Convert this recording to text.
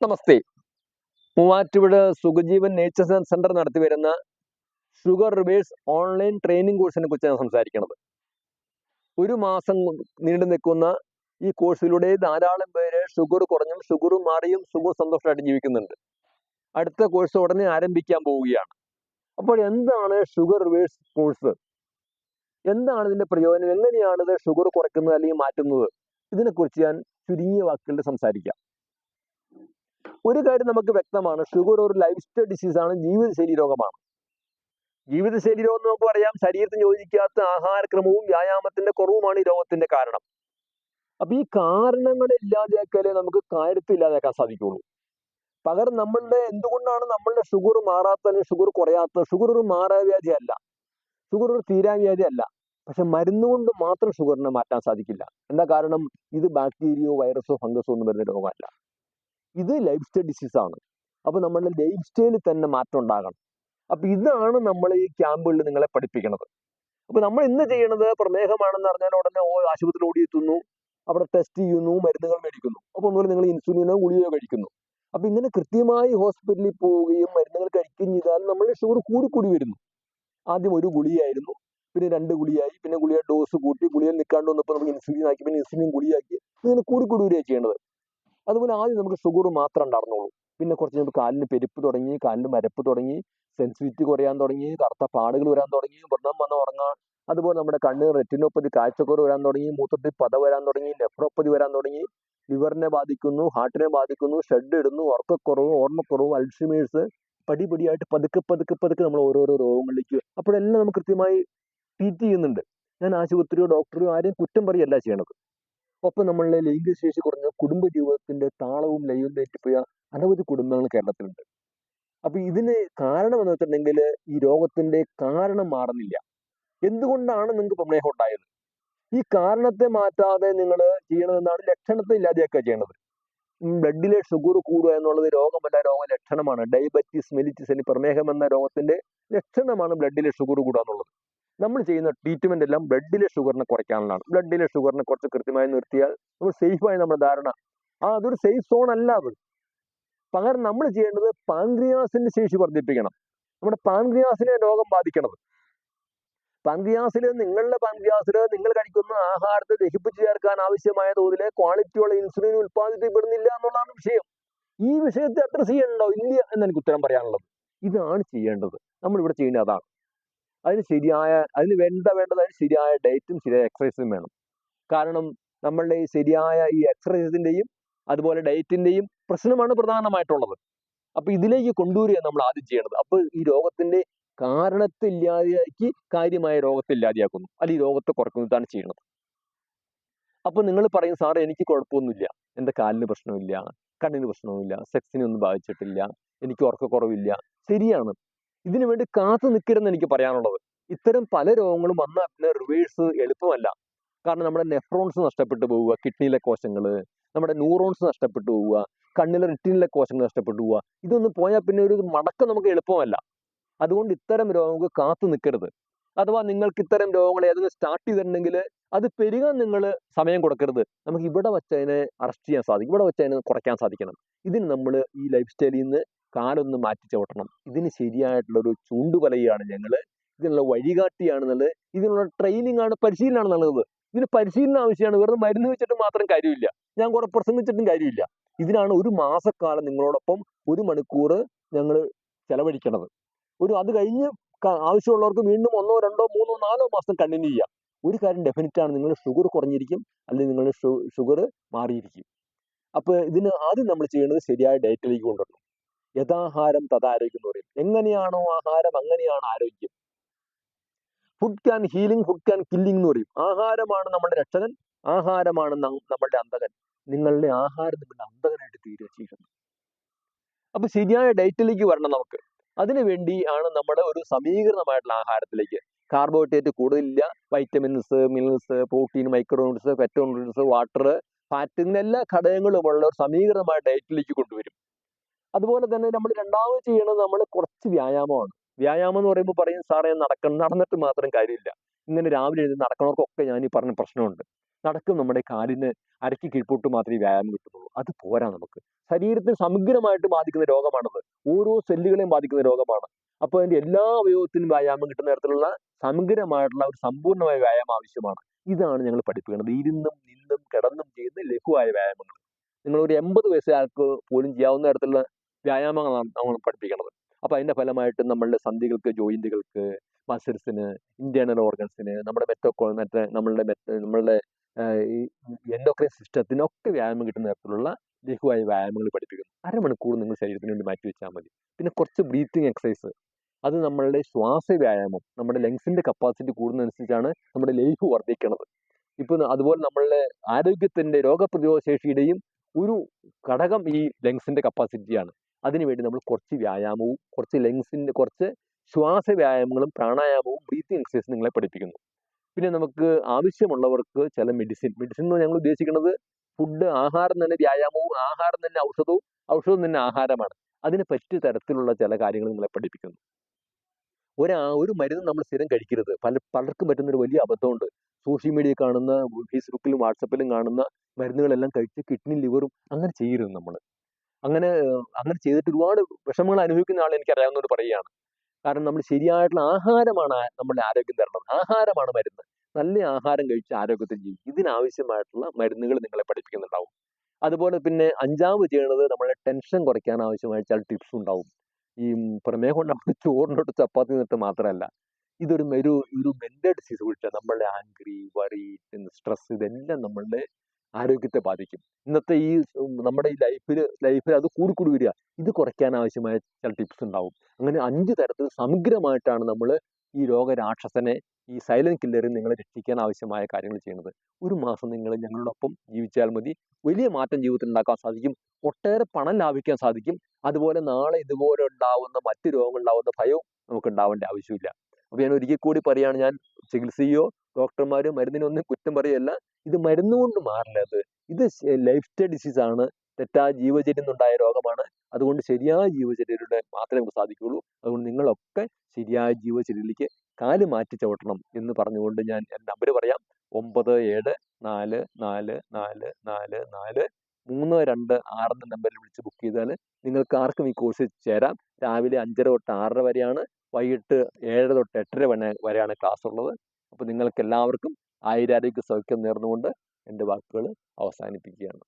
നമസ്തേ. Muvattupuzha Sukhajeevan nature centre നടത്തി വരുന്ന sugar reverse online training കോഴ്സിനെ കുറിച്ചാണ് സംസാരിക്കുന്നത് ഒരു മാസം നീണ്ടു നിൽക്കുന്ന ഈ കോഴ്സിലൂടെ ധാരാളം പേര് ഷുഗർ കുറഞ്ഞും ഷുഗർ മാറിയും സുഖ സന്തോഷമായിട്ട് ജീവിക്കുന്നുണ്ട്. അടുത്ത കോഴ്സ് ഉടനെ ആരംഭിക്കാൻ പോവുകയാണ്. അപ്പോൾ എന്താണ് ഷുഗർ റിവേഴ്സ് കോഴ്സ്? എന്താണ് ഇതിന്റെ പ്രയോജനം? എങ്ങനെയാണ് ഇത് ഷുഗർ കുറയ്ക്കുന്നത് അല്ലെങ്കിൽ മാറ്റുന്നത്? ഇതിനെക്കുറിച്ച് ഞാൻ ചുരുങ്ങിയ വാക്കുകളിൽ സംസാരിക്കാം. ഒരു കാര്യം നമുക്ക് വ്യക്തമാണ്. ഷുഗർ ഒരു ലൈഫ് സ്റ്റൈൽ ഡിസീസ് ആണ്. ജീവിതശൈലി രോഗമാണ്. ജീവിതശൈലി രോഗം നമുക്ക് പറയാം. ശരീരത്തിന് യോജിക്കാത്ത ആഹാരക്രമവും വ്യായാമത്തിന്റെ കുറവുമാണ് ഈ രോഗത്തിന്റെ കാരണം. അപ്പൊ ഈ കാരണങ്ങൾ ഇല്ലാതെയാക്കാലേ നമുക്ക് കാര്യത്തിൽ ഇല്ലാതെയാക്കാൻ സാധിക്കുള്ളൂ. പകരം നമ്മളുടെ എന്തുകൊണ്ടാണ് നമ്മളുടെ ഷുഗർ മാറാത്ത അല്ലെങ്കിൽ ഷുഗർ കുറയാത്ത ഷുഗർ ഒരു മാറാവ്യാധി അല്ല. ഷുഗർ ഒരു തീരാവ്യാധി അല്ല. പക്ഷെ മരുന്നുകൊണ്ട് മാത്രം ഷുഗറിനെ മാറ്റാൻ സാധിക്കില്ല. എന്താ കാരണം? ഇത് ബാക്ടീരിയോ വൈറസോ ഫംഗസോ ഒന്നും വരുന്ന രോഗമല്ല. ഇത് ലൈഫ് സ്റ്റൈൽ ഡിസീസ് ആണ്. അപ്പൊ നമ്മളുടെ ലൈഫ് സ്റ്റൈലിൽ തന്നെ മാറ്റം ഉണ്ടാകണം. അപ്പൊ ഇതാണ് നമ്മൾ ഈ ക്യാമ്പുകളിൽ നിങ്ങളെ പഠിപ്പിക്കുന്നത് അപ്പൊ നമ്മൾ ഇന്ന് ചെയ്യണത് പ്രമേഹമാണെന്ന് അറിഞ്ഞാൽ ഉടനെ ഓ ആശുപത്രി ഓടി എത്തുന്നു അവിടെ ടെസ്റ്റ് ചെയ്യുന്നു മരുന്നുകൾ മേടിക്കുന്നു. അപ്പൊ ഒന്നുകൂടി നിങ്ങൾ ഇൻസുലിനോ ഗുളിയോ കഴിക്കുന്നു. അപ്പൊ ഇങ്ങനെ കൃത്യമായി ഹോസ്പിറ്റലിൽ പോവുകയും മരുന്നുകൾ കഴിക്കുകയും ചെയ്താൽ നമ്മളുടെ ഷുഗർ കൂടി കൂടി വരുന്നു. ആദ്യം ഒരു ഗുളിയായിരുന്നു പിന്നെ രണ്ട് ഗുളിയായി പിന്നെ ഗുളിയ ഡോസ് കൂട്ടി ഗുളിക നിൽക്കാണ്ട് വന്നപ്പോൾ നമുക്ക് ഇൻസുലിൻ ആക്കി പിന്നെ ഇൻസുലിൻ ഗുളിയാക്കി ഇങ്ങനെ കൂടി കൂടി വരികയാണ് ചെയ്യേണ്ടത്. അതുപോലെ ആദ്യം നമുക്ക് ഷുഗർ മാത്രം ഉണ്ടായിരുന്നുള്ളൂ. പിന്നെ കുറച്ച് നമുക്ക് കാലിന് പെരുപ്പ് തുടങ്ങി കാലിന് മരപ്പ് തുടങ്ങി സെൻസിറ്റിവിറ്റി കുറയാൻ തുടങ്ങി കറുത്ത പാടുകൾ വരാൻ തുടങ്ങി വ്രണം വന്ന് ഉറങ്ങാൻ അതുപോലെ നമ്മുടെ കണ്ണ് റെറ്റിനോപ്പതി കാഴ്ചക്കുറവ് വരാൻ തുടങ്ങി മൂത്രത്തിൽ പത വരാൻ തുടങ്ങി നെഫ്രോപ്പതി വരാൻ തുടങ്ങി ലിവറിനെ ബാധിക്കുന്നു ഹാർട്ടിനെ ബാധിക്കുന്നു ഷെഡ് ഇടുന്നു ഉറക്കക്കുറവ് ഓർമ്മക്കുറവ് അൾഷിമേഴ്സ് പടിപടിയായിട്ട് പതുക്കെ പതുക്കെ പതുക്കെ നമ്മൾ ഓരോരോ രോഗങ്ങളിലേക്ക് അപ്പോഴെല്ലാം നമുക്ക് കൃത്യമായി ട്രീറ്റ് ചെയ്യുന്നുണ്ട്. ഞാൻ ആശുപത്രിയോ ഡോക്ടറോ ആരെയും കുറ്റം പറയല്ല ചെയ്യണത്. ഒപ്പം നമ്മളുടെ ലൈംഗിക ശേഷി കുറഞ്ഞ കുടുംബ ജീവിതത്തിന്റെ താളവും ലയവും തെറ്റിപ്പോയ അനവധി കുടുംബങ്ങൾ കേരളത്തിലുണ്ട്. അപ്പൊ ഇതിന് കാരണം എന്ന് വെച്ചിട്ടുണ്ടെങ്കിൽ ഈ രോഗത്തിന്റെ കാരണം മാറുന്നില്ല. എന്തുകൊണ്ടാണ് നിങ്ങൾക്ക് പ്രമേഹം ഉണ്ടായത്? ഈ കാരണത്തെ മാറ്റാതെ നിങ്ങൾ ചെയ്യണമെന്നാണ് ലക്ഷണത്തെ ഇല്ലാതെയൊക്കെ ചെയ്യണത്. ബ്ലഡിലെ ഷുഗർ കൂടുക എന്നുള്ളത് രോഗമല്ല രോഗ ലക്ഷണമാണ്. ഡയബറ്റീസ് മെലിറ്റിസ് എന്നീ പ്രമേഹം എന്ന രോഗത്തിന്റെ ലക്ഷണമാണ് ബ്ലഡിലെ ഷുഗർ കൂടുക എന്നുള്ളത്. നമ്മൾ ചെയ്യുന്ന ട്രീറ്റ്മെന്റ് എല്ലാം ബ്ലഡിലെ ഷുഗറിനെ കുറയ്ക്കാനുള്ളതാണ്. ബ്ലഡിലെ ഷുഗറിനെ കുറച്ച് കൃത്യമായി നിർത്തിയാൽ നമ്മൾ സേഫായി നമ്മുടെ ധാരണ. ആ അതൊരു സേഫ് സോൺ അല്ല അത്. പകരം നമ്മൾ ചെയ്യേണ്ടത് പാൻക്രിയാസിന്റെ ശേഷി വർദ്ധിപ്പിക്കണം. നമ്മുടെ പാൻക്രിയാസിനെ രോഗം ബാധിക്കണത് പാൻക്രിയാസിൽ നിങ്ങളുടെ പാൻക്രിയാസിൽ നിങ്ങൾ കഴിക്കുന്ന ആഹാരത്തെ ദഹിപ്പിച്ചു ചേർക്കാൻ ആവശ്യമായ തോതിൽ ക്വാളിറ്റിയുള്ള ഇൻസുലിൻ ഉത്പാദിപ്പിക്കപ്പെടുന്നില്ല എന്നുള്ളതാണ് വിഷയം. ഈ വിഷയത്തെ അഡ്രസ് ചെയ്യണ്ടോ ഇല്ല എന്ന് എനിക്ക് ഉത്തരം പറയാനുള്ളത്. ഇതാണ് ചെയ്യേണ്ടത്. നമ്മൾ ഇവിടെ ചെയ്യേണ്ടത് അതാണ്. അതിന് ശരിയായ അതിന് വേണ്ട വേണ്ടത് അതിന് ശരിയായ ഡയറ്റും ശരിയായ എക്സസൈസും വേണം. കാരണം നമ്മളുടെ ഈ ശരിയായ ഈ എക്സസൈസിന്റെയും അതുപോലെ ഡയറ്റിന്റെയും പ്രശ്നമാണ് പ്രധാനമായിട്ടുള്ളത്. അപ്പോൾ ഇതിലേക്ക് കൊണ്ടുവരിക നമ്മൾ ആദ്യം ചെയ്യേണ്ടത്. അപ്പോൾ ഈ രോഗത്തിന്റെ കാരണത്തെ ഇല്ലാതെയാക്കി കാര്യമായ രോഗത്തെ ഇല്ലാതെയാക്കുന്നു അല്ലെങ്കിൽ രോഗത്തെ കുറക്കുന്നതാണ് ചെയ്യുന്നത്. അപ്പോൾ നിങ്ങൾ പറയും സാറേ എനിക്ക് കുഴപ്പമൊന്നുമില്ല. എന്റെ കാലിന് പ്രശ്നമില്ല. കണ്ണിന് പ്രശ്നമില്ല. സെക്സിനെ ഒന്നും ബാധിച്ചിട്ടില്ല. എനിക്ക് ഉറക്കക്കുറവില്ല. ശരിയാണ്. ഇതിനു വേണ്ടി കാത്തു നിൽക്കരുതെന്ന് എനിക്ക് പറയാനുള്ളത്. ഇത്തരം പല രോഗങ്ങളും വന്നാൽ പിന്നെ റിവേഴ്സ് എളുപ്പമല്ല. കാരണം നമ്മുടെ നെഫ്രോൺസ് നഷ്ടപ്പെട്ടു പോവുക കിഡ്നിയിലെ കോശങ്ങൾ നമ്മുടെ ന്യൂറോൺസ് നഷ്ടപ്പെട്ടു പോവുക കണ്ണിലെ റിറ്റിനിലെ കോശങ്ങൾ നഷ്ടപ്പെട്ടു പോവുക ഇതൊന്നും പോയാൽ പിന്നെ ഒരു മടക്കം നമുക്ക് എളുപ്പമല്ല. അതുകൊണ്ട് ഇത്തരം രോഗങ്ങൾക്ക് കാത്തു നിൽക്കരുത്. അഥവാ നിങ്ങൾക്ക് ഇത്തരം രോഗങ്ങൾ ഏതെങ്കിലും സ്റ്റാർട്ട് ചെയ്തിട്ടുണ്ടെങ്കിൽ അത് പെരുകാൻ നിങ്ങൾ സമയം കൊടുക്കരുത്. നമുക്ക് ഇവിടെ വെച്ച് അതിനെ അറസ്റ്റ് ചെയ്യാൻ സാധിക്കും. ഇവിടെ വെച്ച് അതിനെ കുറയ്ക്കാൻ സാധിക്കണം. ഇതിന് നമ്മൾ ഈ ലൈഫ് സ്റ്റൈലിൽ നിന്ന് കാലൊന്ന് മാറ്റി ചവിട്ടണം. ഇതിന് ശരിയായിട്ടുള്ള ഒരു ചൂണ്ടുപലയാണ് ഞങ്ങൾ ഇതിനുള്ള വഴികാട്ടിയാണെന്നുള്ളത് ഇതിനുള്ള ട്രെയിനിങ് ആണ് പരിശീലനമാണ് നൽകുന്നത് ഇതിന് പരിശീലനം ആവശ്യമാണ്. വെറുതെ മരുന്ന് വെച്ചിട്ട് മാത്രം കാര്യമില്ല. ഞാൻ കുറെ പ്രസംഗിച്ചിട്ടും കാര്യമില്ല. ഇതിനാണ് ഒരു മാസക്കാലം നിങ്ങളോടൊപ്പം ഒരു മണിക്കൂർ ഞങ്ങൾ ചെലവഴിക്കണത്. ഒരു അത് കഴിഞ്ഞ് ആവശ്യമുള്ളവർക്ക് വീണ്ടും ഒന്നോ രണ്ടോ മൂന്നോ നാലോ മാസം കണ്ടിന്യൂ ചെയ്യാം. ഒരു കാര്യം ഡെഫിനറ്റ് ആണ്. നിങ്ങൾ ഷുഗർ കുറഞ്ഞിരിക്കും. അല്ലെങ്കിൽ നിങ്ങൾ ഷുഗർ മാറിയിരിക്കും. അപ്പോൾ ഇതിന് ആദ്യം നമ്മൾ ചെയ്യേണ്ടത് ശരിയായ ഡയറ്റിലേക്ക് കൊണ്ടുവരണം. യഥാഹാരം തഥാരോഗ്യം എന്ന് പറയും. എങ്ങനെയാണോ ആഹാരം അങ്ങനെയാണ് ആരോഗ്യം. Food can healing food can killing എന്ന് പറയും. ആഹാരമാണ് നമ്മുടെ രക്ഷകൻ ആഹാരമാണ് നമ്മളുടെ അന്തകൻ നിങ്ങളുടെ ആഹാരം നിങ്ങളുടെ അന്തകനായിട്ട് തീരുക അപ്പൊ ശരിയായ ഡയറ്റിലേക്ക് വരണം നമുക്ക്. അതിനു വേണ്ടി ആണ് നമ്മുടെ ഒരു സമീകൃതമായിട്ടുള്ള ആഹാരത്തിലേക്ക്. Carbohydrate കൂടുതലില്ല. Vitamins minerals protein micronutrients phytonutrients water fat ഇങ്ങനെ എല്ലാ ഘടകങ്ങളും ഉള്ള ഒരു സമീകൃതമായ ഡയറ്റിലേക്ക് കൊണ്ടുവരും. അതുപോലെ തന്നെ നമ്മൾ രണ്ടാമത് ചെയ്യണത് നമ്മൾ കുറച്ച് വ്യായാമമാണ്. വ്യായാമം എന്ന് പറയുമ്പോൾ പറയും സാറേ നടക്കണം നടന്നിട്ട് മാത്രം കാര്യമില്ല. ഇങ്ങനെ രാവിലെ എഴുതി നടക്കണവർക്കൊക്കെ ഞാൻ ഈ പറഞ്ഞ പ്രശ്നമുണ്ട്. നടക്കും. നമ്മുടെ കാലിന് അരക്ക് കീഴ്പോട്ട് മാത്രമേ വ്യായാമം കിട്ടുന്നുള്ളൂ. അത് പോരാ നമുക്ക്. ശരീരത്തിന് സമഗ്രമായിട്ട് ബാധിക്കുന്ന രോഗമാണത്. ഓരോ സെല്ലുകളെയും ബാധിക്കുന്ന രോഗമാണ്. അപ്പോൾ അതിന്റെ എല്ലാ അവയവത്തിനും വ്യായാമം കിട്ടുന്ന തരത്തിലുള്ള സമഗ്രമായിട്ടുള്ള ഒരു സമ്പൂർണമായ വ്യായാമം ആവശ്യമാണ്. ഇതാണ് ഞങ്ങൾ പഠിപ്പിക്കുന്നത്. ഇരുന്നും നിന്നും കിടന്നും ചെയ്യുന്ന ലഘുവായ വ്യായാമങ്ങൾ. നിങ്ങൾ ഒരു എൺപത് വയസ്സുകാർക്ക് പോലും ചെയ്യാവുന്ന തരത്തിലുള്ള വ്യായാമങ്ങളാണ് നമ്മൾ പഠിപ്പിക്കുന്നത് അപ്പോൾ അതിന്റെ ഫലമായിട്ട് നമ്മളുടെ സന്ധികൾക്ക് ജോയിന്റുകൾക്ക് മസിൽസിന് ഇന്റേണൽ ഓർഗൻസിന് നമ്മുടെ മെറ്റോക്കോ മറ്റേ നമ്മളുടെ നമ്മളുടെ ഈ എൻഡോക്രൈൻ സിസ്റ്റത്തിനൊക്കെ വ്യായാമം കിട്ടുന്ന തരത്തിലുള്ള ലഘുവായ വ്യായാമങ്ങൾ പഠിപ്പിക്കുന്നു. അരമണിക്കൂർ നിങ്ങൾ ശരീരത്തിന് വേണ്ടി മാറ്റി വെച്ചാൽ മതി. പിന്നെ കുറച്ച് ബ്രീത്തിങ് എക്സസൈസ് അത് നമ്മളുടെ ശ്വാസ വ്യായാമം നമ്മുടെ ലങ്സിന്റെ കപ്പാസിറ്റി കൂടുന്നതനുസരിച്ചാണ് നമ്മുടെ ലൈഫ് വർദ്ധിക്കുന്നത് ഇപ്പൊ അതുപോലെ നമ്മളുടെ ആരോഗ്യത്തിന്റെ രോഗപ്രതിരോധ ശേഷിയുടെയും ഒരു ഘടകം ഈ ലങ്സിന്റെ കപ്പാസിറ്റിയാണ് അതിനുവേണ്ടി നമ്മൾ കുറച്ച് വ്യായാമവും കുറച്ച് ലങ്സിന്റെ കുറച്ച് ശ്വാസ വ്യായാമങ്ങളും പ്രാണായാമവും ബ്രീത്തിങ് എക്സസൈസ് നിങ്ങളെ പഠിപ്പിക്കുന്നു. പിന്നെ നമുക്ക് ആവശ്യമുള്ളവർക്ക് ചില മെഡിസിൻ മെഡിസിൻ എന്ന് ഞങ്ങൾ ഉദ്ദേശിക്കുന്നത് ഫുഡ് ആഹാരം തന്നെ വ്യായാമവും ആഹാരം തന്നെ ഔഷധവും ഔഷധം തന്നെ ആഹാരമാണ്. അതിന് പറ്റിയ തരത്തിലുള്ള ചില കാര്യങ്ങൾ നിങ്ങളെ പഠിപ്പിക്കുന്നു. ഒരാ ഒരു മരുന്ന് നമ്മൾ സ്ഥിരം കഴിക്കരുത്. പല പലർക്കും പറ്റുന്ന ഒരു വലിയ അബദ്ധമുണ്ട്. സോഷ്യൽ മീഡിയ കാണുന്ന ഫേസ്ബുക്കിലും വാട്സപ്പിലും കാണുന്ന മരുന്നുകളെല്ലാം കഴിച്ച് കിഡ്നി ലിവറും അങ്ങനെ ചെയ്യരുത് നമ്മൾ. അങ്ങനെ അങ്ങനെ ചെയ്തിട്ട് ഒരുപാട് വിഷമങ്ങൾ അനുഭവിക്കുന്ന ആൾ എനിക്ക് അറിയാവുന്നവർ പറയുകയാണ്. കാരണം നമ്മൾ ശരിയായിട്ടുള്ള ആഹാരമാണ് നമ്മുടെ ആരോഗ്യം തരണം ആഹാരമാണ് മരുന്ന്. നല്ല ആഹാരം കഴിച്ച് ആരോഗ്യത്തിൽ ജീവിക്കും ഇതിനാവശ്യമായിട്ടുള്ള മരുന്നുകൾ നിങ്ങളെ പഠിപ്പിക്കുന്നുണ്ടാവും. അതുപോലെ പിന്നെ അഞ്ചാമത് ചെയ്യണത് നമ്മളെ ടെൻഷൻ കുറയ്ക്കാൻ ആവശ്യമായ ചില ടിപ്സ് ഉണ്ടാവും. ഈ പ്രമേഹം ഉണ്ടാകുന്ന ചോറിനോട്ട് ചപ്പാത്തി നിന്നിട്ട് മാത്രമല്ല. ഇതൊരു ഒരു മെന്റൽ ഡിസീസ് വിളിച്ചാൽ നമ്മളുടെ ആംഗ്രി വറി സ്ട്രെസ് ഇതെല്ലാം നമ്മളുടെ ആരോഗ്യത്തെ ബാധിക്കും. ഇന്നത്തെ ഈ നമ്മുടെ ഈ ലൈഫിൽ ലൈഫിൽ അത് കൂടി കൂടി വരിക. ഇത് കുറയ്ക്കാൻ ആവശ്യമായ ചില ടിപ്സ് ഉണ്ടാവും. അങ്ങനെ അഞ്ച് തരത്തിൽ സമഗ്രമായിട്ടാണ് നമ്മൾ ഈ രോഗരാക്ഷസനെ ഈ സൈലന്റ് കില്ലറിൽ നിങ്ങളെ രക്ഷിക്കാൻ ആവശ്യമായ കാര്യങ്ങൾ ചെയ്യുന്നത്. ഒരു മാസം നിങ്ങൾ ഞങ്ങളോടൊപ്പം ജീവിച്ചാൽ മതി. വലിയ മാറ്റം ജീവിതത്തിൽ ഉണ്ടാക്കാൻ സാധിക്കും. ഒട്ടേറെ പണം ലാഭിക്കാൻ സാധിക്കും. അതുപോലെ നാളെ ഇതുപോലെ ഉണ്ടാവുന്ന മറ്റു രോഗങ്ങൾ ഉണ്ടാവുന്ന ഭയവും നമുക്ക് ഉണ്ടാവേണ്ട ആവശ്യമില്ല. അപ്പോൾ ഞാൻ ഒരിക്കൽ കൂടി പറയുകയാണ് ഞാൻ ചികിത്സയോ ഡോക്ടർമാരും മരുന്നിനൊന്നും കുറ്റം പറയല്ല. ഇത് മരുന്ന് കൊണ്ട് മാറില്ല അത്? ഇത് ലൈഫ് സ്റ്റൈൽ ഡിസീസ് ആണ്. തെറ്റായ ജീവചര്യം നിന്നുണ്ടായ രോഗമാണ്. അതുകൊണ്ട് ശരിയായ ജീവചര്യയിലൂടെ മാത്രമേ നമുക്ക് സാധിക്കുകയുള്ളൂ. അതുകൊണ്ട് നിങ്ങളൊക്കെ ശരിയായ ജീവചര്യയിലേക്ക് കാൽ മാറ്റി ചവിട്ടണം എന്ന് പറഞ്ഞുകൊണ്ട് ഞാൻ നമ്പർ പറയാം. ഒമ്പത് ഏഴ് നാല് നാല് നാല് നാല് നാല് മൂന്ന് രണ്ട് ആറ് എന്ന നമ്പറിൽ വിളിച്ച് ബുക്ക് ചെയ്താൽ നിങ്ങൾക്ക് ആർക്കും ഈ കോഴ്സിൽ ചേരാം. രാവിലെ അഞ്ചര തൊട്ട് ആറര വരെയാണ്. വൈകിട്ട് ഏഴര തൊട്ട് എട്ടര വരെ വരെയാണ് ക്ലാസ് ഉള്ളത് അപ്പോൾ നിങ്ങൾക്ക് എല്ലാവർക്കും ആയിരാരോഗ്യ സൗഖ്യം നേർന്നുകൊണ്ട് എന്റെ വാക്കുകൾ അവസാനിപ്പിക്കുകയാണ്.